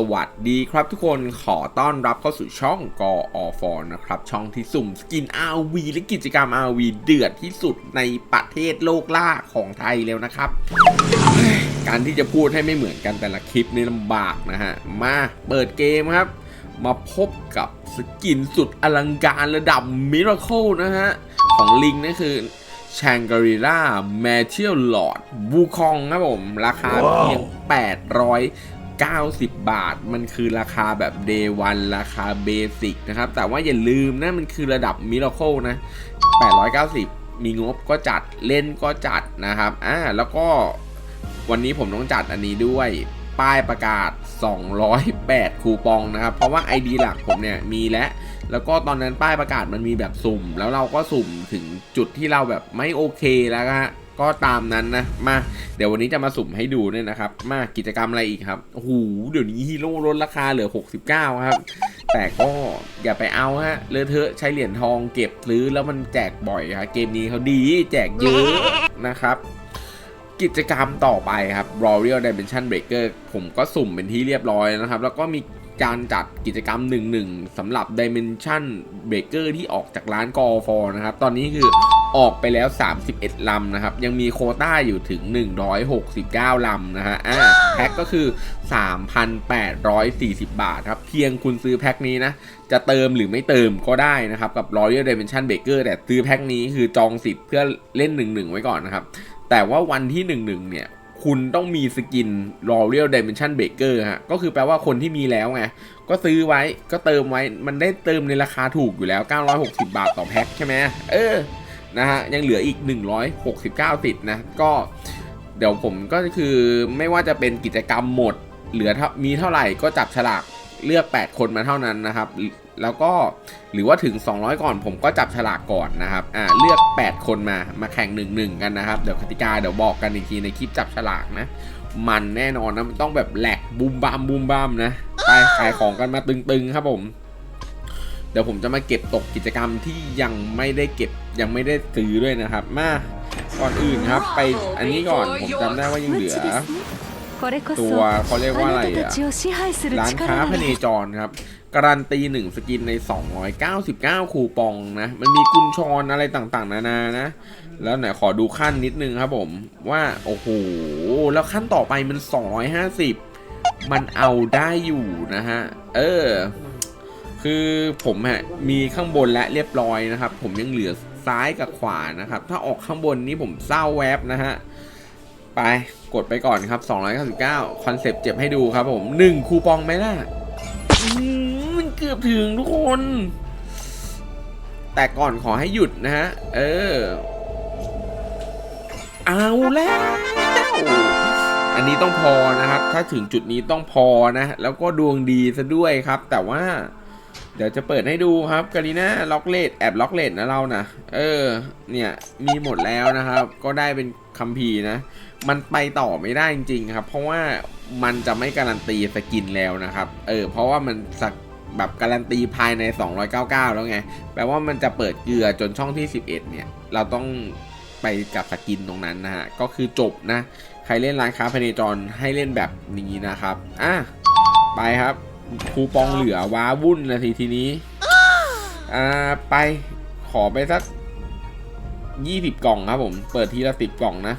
สวัสดีครับทุกคนขอต้อนรับเข้าสู่ช่องกอฟอนะครับ ช่องที่สุ่มสกิน RV และกิจกรรม RV เดือดที่สุดในประเทศโลกล่าของไทยแล้วนะครับเฮ้ยการที่จะพูดให้ไม่เหมือนกันแต่ละคลิปนี่ลำบากนะฮะ มาเปิดเกมครับ มาพบกับสกินสุดอลังการระดับมิราเคิลนะฮะ ของลิงนั่นคือช a งก r ริล่าแมเทียลลอดบูคองครับผม ราคาเพียง 90 บาท มันคือราคาแบบ Day 1ราคาเบสิกนะครับ แต่ว่าอย่าลืมนะมันคือระดับมิราเคิลนะ 890 มีงบก็จัดเล่นก็จัดนะครับอ่าแล้วก็วันนี้ผมต้องจัดอันนี้ด้วยป้ายประกาศ 208 คูปองนะครับ เพราะว่า ID หลักผมเนี่ยมีแล้วแล้วก็ตอนนั้นป้ายประกาศมันมีแบบสุ่ม แล้วเราก็สุ่มถึงจุดที่เราแบบไม่โอเคแล้วก็ ก็ตามนั้นนะ มา เดี๋ยววันนี้จะมาสุ่มให้ดูเนี่ยนะครับ มากิจกรรมอะไรอีกครับโอ้โหเดี๋ยวนี้ฮีโร่ลดราคาเหลือ 69 ครับ แต่ก็อย่าไปเอาฮะเลอะเทอะใช้เหรียญทองเก็บซื้อแล้วมันแจกบ่อยครับเกมนี้เขาดีแจกเยอะนะครับกิจกรรมต่อไปครับ Royal Dimension Breaker ผมก็สุ่มเป็นที่เรียบร้อยนะครับ แล้วก็มีการจัดกิจกรรม 1-1สำหรับ Dimension Breaker ที่ออกจากร้านกอฟนะครับ ตอนนี้คือ ออกไปแล้ว 31 ลำนะครับ ยังมีโคต้าอยู่ถึง 169 ลำนะฮะอ่าแพ็คก็คือ 3,840 บาทครับ เพียงคุณซื้อแพ็คนี้นะ จะเติมหรือไม่เติมก็ได้นะครับ กับ Royal Dimension Baker แต่ซื้อแพ็คนี้คือจองสิทธิ์เพื่อเล่น 1-1 ไว้ก่อนนะครับ แต่ว่าวันที่ 1-1 เนี่ยคุณต้องมีสกิน Royal Dimension Baker ฮะ ก็คือแปลว่าคนที่มีแล้วไง ก็ซื้อไว้ ก็เติมไว้ มันได้เติมในราคาถูกอยู่แล้ว 960 บาทต่อแพ็คใช่ไหมเออ นะฮะยังเหลืออีก 169 สิทธิ์นะก็เดี๋ยวผมก็คือไม่ว่าจะเป็นกิจกรรมหมด เหลือเท่ามีเท่าไหร่ก็จับฉลากเลือก 8 คนมาเท่านั้นนะครับแล้วก็หรือว่าถึง 200 ก่อนผมก็จับฉลากก่อนนะครับอ่าเลือก 8 คนมามาแข่ง1-1กันนะครับเดี๋ยวกติกาเดี๋ยวบอกกันอีกทีในคลิปจับฉลากนะ มันแน่นอนนะมันต้องแบบแหลกบูมบามบูมบามนะไปขายของกันมาตึงๆครับผม เดี๋ยวผมจะมาเก็บตกกิจกรรมที่ยังไม่ได้เก็บยังไม่ได้ซื้อด้วยนะครับ มาก่อนอื่นครับ ไปอันนี้ก่อนผมจำได้ว่ายังเหลือ ตัวเขาเรียกว่าอะไรอะร้านค้าพเนจรครับการันตี1สกินใน 299 คูปองนะ มันมีกุญชรอะไรต่างๆ นานานะ แล้วไหนขอดูขั้นนิดนึงครับผม ว่า โอ้โห แล้วขั้นต่อไปมัน 250 มันเอาได้อยู่นะฮะ เออ คือผมฮะมีข้างบนและเรียบร้อยนะครับ ผมยังเหลือซ้ายกับขวานะครับ ถ้าออกข้างบนนี้ผมเศร้าแวบนะฮะไปกดไปก่อนครับ299คอนเซปต์เจ็บให้ดูครับผม1คูปองไหมล่ะอืมันเกือบถึงทุกคน แต่ก่อนขอให้หยุดนะฮะ เออ เอาแล้ว อันนี้ต้องพอนะครับ ถ้าถึงจุดนี้ต้องพอนะ แล้วก็ดวงดีซะด้วยครับ แต่ว่า เดี๋ยวจะเปิดให้ดูครับกาลิน่าล็อกเลดแอบล็อกเลดนะเรานะเออ เนี่ยมีหมดแล้วนะครับ ก็ได้เป็นคัมภีร์นะ มันไปต่อไม่ได้จริงๆครับ เพราะว่ามันจะไม่การันตีสกินแล้วนะครับ เออ เพราะว่ามันสักแบบการันตีภายใน 299 แล้วไง แปลว่ามันจะเปิดเกลือจนช่องที่ 11 เนี่ย เราต้องไปกับสกินตรงนั้นนะฮะ ก็คือจบนะ ใครเล่นร้านค้าพเนจรให้เล่นแบบนี้นะครับ อะ ไปครับ คูปองเหลือว้าวุ่นนาทีทีนี้ อ่าไปขอไปสัก20กล่องครับผม เปิดทีละ10กล่องนะ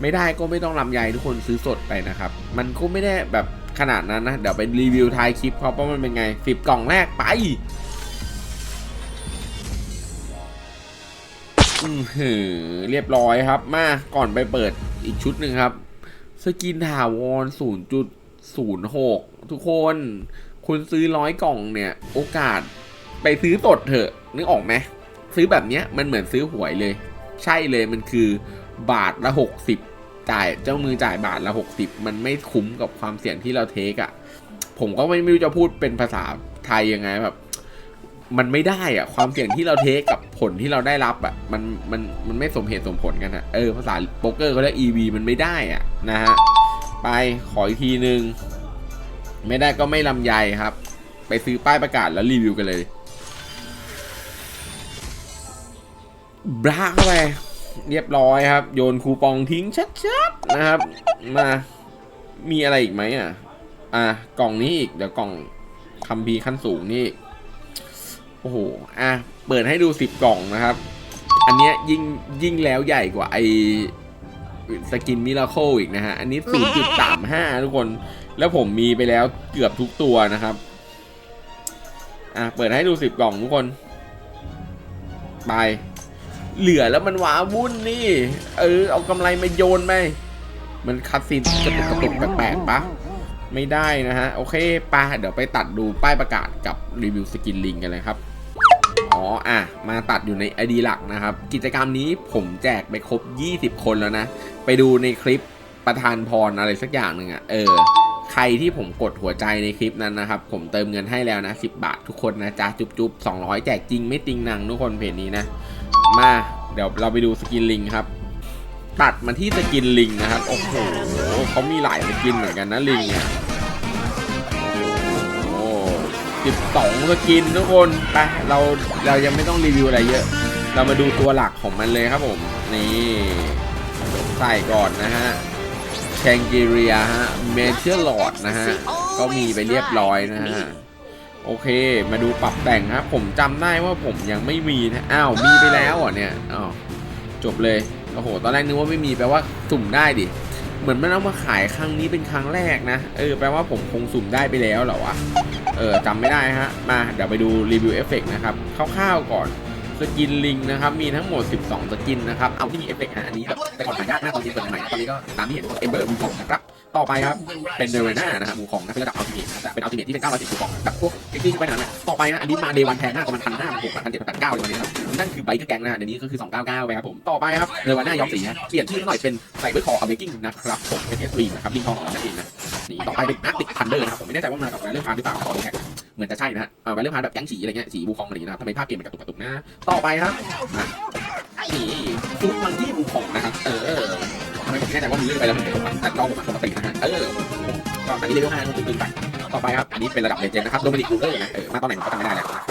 ไม่ได้ก็ไม่ต้องลำไยทุกคนซื้อสดไปนะครับ มันก็ไม่ได้แบบขนาดนั้นนะ เดี๋ยวไปรีวิวท้ายคลิปเขาว่ามันเป็นไง10กล่องแรกไปอือหือเรียบร้อยครับ มาก่อนไปเปิดอีกชุดหนึ่งครับ สกินถาวร 0.06ทุกคน คุณซื้อร้อยกล่องเนี่ย โอกาสไปซื้อสดเถอะ นึกออกไหมซื้อแบบเนี้ยมันเหมือนซื้อหวยเลย ใช่เลยมันคือบาทละ60จ่ายเจ้ามือจ่ายบาทละ60มันไม่คุ้มกับความเสี่ยงที่เราเทคอะผมก็ไม่รู้จะพูดเป็นภาษาไทยยังไงแบบ มันไม่ได้อะความเสี่ยงที่เราเทคกับผลที่เราได้รับอะมันมันมันไม่สมเหตุสมผลกันอะเออภาษาโป๊กเกอร์เขาเรียก EV มันไม่ได้อะนะฮะ ไปขออีกทีหนึ่งไม่ได้ก็ไม่ลำไยครับ ไปซื้อป้ายประกาศแล้วรีวิวกันเลยบราเข้าไปเรียบร้อยครับ โยนคูปองทิ้งชัดๆนะครับ มามีอะไรอีกไหมอะ อะกล่องนี้อีกเดี๋ยวกล่องคัมภีร์ขั้นสูงนี่โอ้โหอะเปิดให้ดูสิบกล่องนะครับ อันเนี้ยยิ่งยิ่งแล้วใหญ่กว่าไอ สกินมิราเคิลอีกนะฮะ อันนี้ 0.35 ทุกคน แล้วผมมีไปแล้วเกือบทุกตัวนะครับ อะ เปิดให้ดูสิบกล่องทุกคน ไป เหลือแล้วมันว้าวุ่นนี่ เออ เอากำไรมาโยนไปมันคัดซีนกระตุกกระตุกแปลกๆปะไม่ได้นะฮะ โอเคปะเดี๋ยวไปตัดดูป้ายประกาศกับรีวิวสกินลิงกันเลยครับอ๋ออะ มาตัดอยู่ในไอดีหลักนะครับ กิจกรรมนี้ผมแจกไปครบ 20 คนแล้วนะ ไปดูในคลิปประธานพรอะไรสักอย่างหนึ่งอะ่ะเออ ใครที่ผมกดหัวใจในคลิปนั้นนะครับ ผมเติมเงินให้แล้วนะ 10 บาททุกคนนะจ๊ะจุ๊บจุ๊บ200 แจกจริงไม่ติงหนังทุกคนเพจนี้นะ มาเดี๋ยวเราไปดูสกินลิงครับตัดมาที่สกินลิงนะครับ โอ้โหเขามีหลายสกินเหมือนกันนะลิงเนี่ยโอ้สิบสองสกินทุกคนไปเราเรายังไม่ต้องรีวิวอะไรเยอะ เรามาดูตัวหลักของมันเลยครับผม นี่ ใส่ก่อนนะฮะแชงกิเรียฮะเมเทียลอดนะฮะ ก็มีไปเรียบร้อยนะฮะ โอเค มาดูปรับแต่งครับ ผมจำได้ว่าผมยังไม่มีนะ อ้าว มีไปแล้วเหรอเนี่ย อ้าว จบเลย โอ้โห ตอนแรกนึกว่าไม่มีแปลว่าสุ่มได้ดิ เหมือนมันเอามาขายครั้งนี้เป็นครั้งแรกนะ เออ แปลว่าผมคงสุ่มได้ไปแล้วเหรอวะ เออจำไม่ได้ฮะ มา เดี๋ยวไปดูรีวิวเอฟเฟกต์นะครับ คร่าวๆก่อน สกินลิงนะครับ มีทั้งหมด 12 สกินนะครับ เอาที่มีเอฟเฟกต์อันนี้แบบแต่ก่อนหายากมาตอนนี้เปิดใหม่ตอนนี้ก็ตามที่เห็นเอ็มเบอร์มูของนะครับ ต่อไปครับ เป็นเดเวน่านะฮะมูของนะเป็นระดับอัลติเมทแต่เป็นอัลติเมทที่เป็น910มูของแบบพวกเอ็กซ์ที่ช่วยนั้นแหละต่อไปนะอันนี้มาเดวันแพงหน้าประมาณพันห้าพันหกพันเจ็ดพันเก้าเลยวันนี้ครับนั่นคือไบค์แกงนะเดี๋ยวนี้ก็คือ299ไปครับผมต่อไปครับเดวันหน่าย้อมสีฮะเปลี่ยนชื่อหน่อยเป็นใส่เบอร์คออเบกิ้งนะครับผมเป็นเอสวีนะครับลิงทองของนั่นเองนะนี่ต่อไปเป็นอาร์ติกทันเดอร์นะครับผมไม่แน่ใจว่ามากับเรื่องพาร์หรือเปล่าขอดูแท็ก เหมือนจะใช่นะฮะเออเรื่องพาร์แบบแก๊งสีอะไรเงี้ยสีบูคองอะไรเงี้ยนะครับทำไมภาพเกมมันกระตุกกระตุกนะต่อไปครับมานี่ฟูดมังที่บูคองนะครับ เออทำไมผมแน่ใจว่ามันเลื่อนไปแล้วมันเกระตุกแต่ล้องผมปกตินะฮะเออก็อันนี้เลเวลห้าต้องตึงไปต่อไปครับอันนี้เป็นระดับเลเจนด์นะครับโดมินิกลูเกอร์นะเออมาตอนไหนผมก็จำไม่ได้แล้วนะ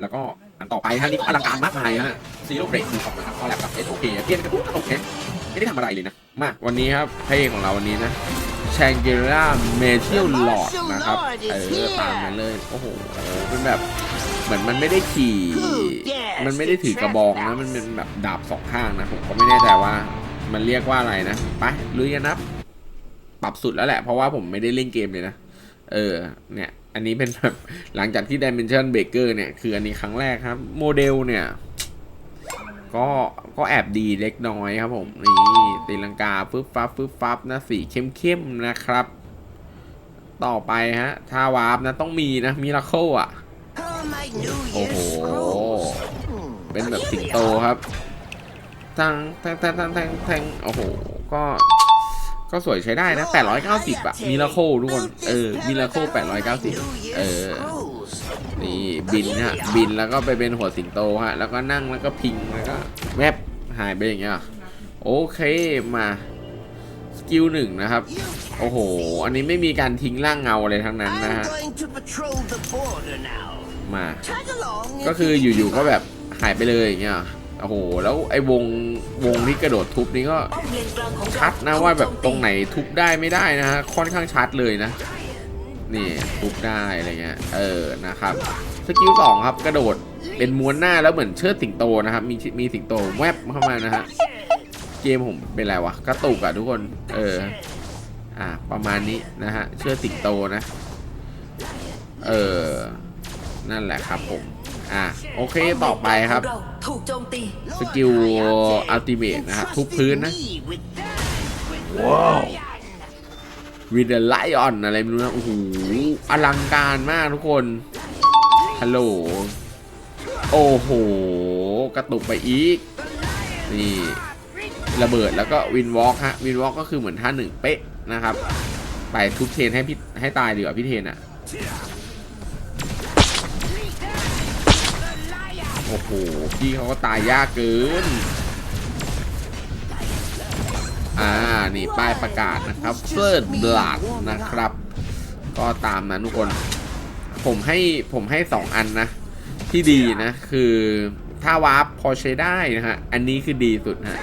แล้วก็อันต่อไปฮะนี่อลังการมากมายฮะซีโร่เบรกคือของนะครับคอลแลบกับเอสโอเคเกมกระตุ้นกระตุกแค่ไม่ได้ทำอะไรเลยนะมาวันนี้ครับพระเอกของเราวันนี้นะ แชงเกล่าเมเทียลลอดนะครับ เออตามมันเลย โอ้โหเป็นแบบเหมือนมันไม่ได้ขี่ มันไม่ได้ถือกระบองนะ มันเป็นแบบดาบสองข้างนะ ผมก็ไม่แน่ใจว่ามันเรียกว่าอะไรนะ ไปลุยกันนับปรับสุดแล้วแหละ เพราะว่าผมไม่ได้เล่นเกมเลยนะ เออ เนี่ย อันนี้เป็นแบบหลังจากที่ Dimension Breaker เนี่ย คืออันนี้ครั้งแรกครับ โมเดลเนี่ย ก็ก็แอบดีเล็กน้อยครับผม นี่ตีลังกาฟึบฟับฟึบฟับนะสีเข้มๆนะครับ ต่อไปฮะถ้าวาร์ปนะต้องมีนะมิราเคิลอะ โอ้โห เป็นแบบสิงโตครับทั้งแทงแทงแทงแทงแทงโอ้โห ก็ก็สวยใช้ได้นะ 890อะมิราโคทุกคน เออมิราโค890 เออ นี่บินฮะบินแล้วก็ไปเป็นหัวสิงโตฮะแล้วก็นั่งแล้วก็พิงแล้วก็แวบหายไปอย่างเงี้ยโอเคมาสกิลหนึ่งนะครับ โอ้โห อันนี้ไม่มีการทิ้งร่างเงาอะไรทั้งนั้นนะฮะมาก็คืออยู่ๆก็แบบหายไปเลยอย่างเงี้ยโอ้โห แล้วไอ้วงวงที่กระโดดทุบนี่ก็ชัดนะว่าแบบตรงไหนทุบได้ไม่ได้นะฮะค่อนข้างชัดเลยนะ นี่ทุบได้อะไรเงี้ยเออนะครับสกิลสองครับกระโดดเป็นม้วนหน้าแล้วเหมือนเชิดสิงโตนะครับมีมีสิงโตแวบเข้ามานะฮะเกมผมเป็นไรวะกระตุกอะทุกคน เออ อ่าประมาณนี้นะฮะเชิดสิงโตนะ เออ นั่นแหละครับผม อะโอเคต่อไปครับสกิลอัลติเมทนะครับทุบพื้นนะว้าว วิดเดอร์ไลออนอะไรไม่รู้นะโอ้โหอลังการมากทุกคนฮัลโหลโอ้โห กระตุกไปอีก นี่ระเบิดแล้วก็วินวอล์กฮะวินวอล์กก็คือเหมือนท่าหนึ่งเป๊ะนะครับ ไปทุบเทนให้พี่ให้ตายดีกว่าพี่เทนอะโอ้โหพี่เขาก็ตายยากเกิน อ่า นี่ป้ายประกาศนะครับเฟิร์ดบลัดนะครับ ก็ตามนั้นทุกคน ผมให้ผมให้สองอันนะ ที่ดีนะ คือถ้าวาร์ปพอใช้ได้นะฮะ อันนี้คือดีสุดฮะ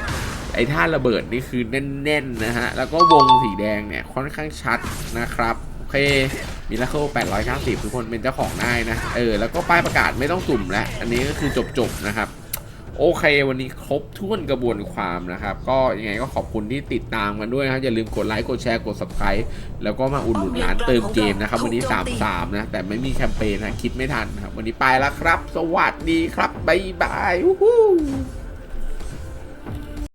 ไอ้ท่าระเบิดนี่คือแน่นๆนะฮะ แล้วก็วงสีแดงเนี่ยค่อนข้างชัดนะครับ โอเคมิราเคิล890 ทุกคนเป็นเจ้าของได้นะ เออ แล้วก็ป้ายประกาศไม่ต้องสุ่มแล้ว อันนี้ก็คือจบๆนะครับ โอเค วันนี้ครบถ้วนกระบวนความนะครับ ก็ยังไงก็ขอบคุณที่ติดตามกันด้วยนะครับ อย่าลืมกดไลค์ กดแชร์ กด subscribe แล้วก็มาอุดหนุนร้านเติมเกมนะครับ วันนี้ 3-3 นะ แต่ไม่มีแคมเปญนะ คิดไม่ทันนะครับ วันนี้ไปแล้วครับ สวัสดีครับ บ๊ายบายวู้